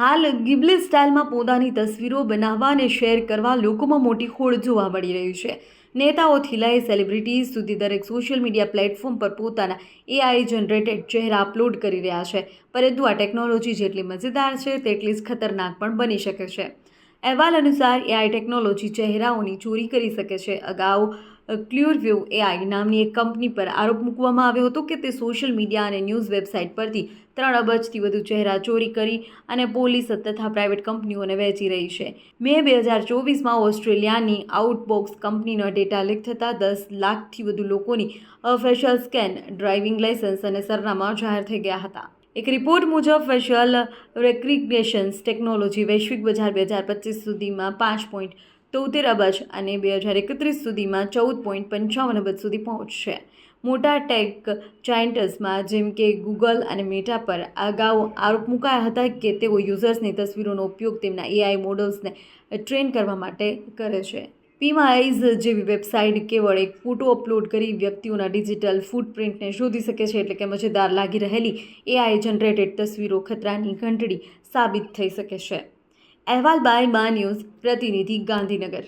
હાલ ગિબલી સ્ટાઇલમાં પોતાની તસવીરો બનાવવા અને શેર કરવા લોકોમાં મોટી હોડ જોવા મળી રહી છે. નેતાઓથી લઈ સેલિબ્રિટીઝ સુધી દરેક સોશિયલ મીડિયા પ્લેટફોર્મ પર પોતાના એઆઈ જનરેટેડ ચહેરા અપલોડ કરી રહ્યા છે. પરંતુ આ ટેકનોલોજી જેટલી મજેદાર છે, તેટલી જ ખતરનાક પણ બની શકે છે. અહેવાલ અનુસાર એઆઈ ટેકનોલોજી ચહેરાઓની ચોરી કરી શકે છે. અગાઉ ક્લ્યુરવ્યુ એઆઈ નામની એક કંપની પર આરોપ મૂકવામાં આવ્યો હતો કે તે સોશિયલ મીડિયા અને ન્યૂઝ વેબસાઇટ પરથી ત્રણ અબજથી વધુ ચહેરા ચોરી કરી અને પોલીસ તથા પ્રાઇવેટ કંપનીઓને વહેંચી રહી છે. મે બે હજાર ચોવીસમાં ઓસ્ટ્રેલિયાની આઉટબોક્સ કંપનીનો ડેટા લીક થતાં દસ લાખથી વધુ લોકોની ફેશિયલ સ્કેન ડ્રાઇવિંગ લાયસન્સ અને સરનામા જાહેર થઈ ગયા હતા. એક રિપોર્ટ મુજબ ફેશિયલ રેક્રિગ્નેશન્સ ટેકનોલોજી વૈશ્વિક બજાર બે હજાર પચીસ સુધીમાં પાંચ પોઈન્ટ તોતેર અબજ અને બે હજાર એકત્રીસ સુધીમાં ચૌદ પોઈન્ટ પંચાવન અબજ સુધી પહોંચશે. મોટા ટેક જાયન્ટસમાં જેમ કે ગૂગલ અને મેટા પર અગાઉ આરોપ મુકાયા હતા કે તેઓ યુઝર્સની તસવીરોનો ઉપયોગ તેમના એઆઈ મોડલ્સને ટ્રેન કરવા માટે કરે છે. પીમાઇઝ જેવી વેબસાઇટ કેવળ એક ફોટો અપલોડ કરી વ્યક્તિઓના ડિજિટલ ફૂટપ્રિન્ટને શોધી શકે છે એટલે કે મજેદાર લાગી રહેલી એઆઈ જનરેટેડ તસવીરો ખતરાની ઘંટડી સાબિત થઈ શકે છે. અહેવાલ બાય મા ન્યૂઝ, પ્રતિનિધિ ગાંધીનગર.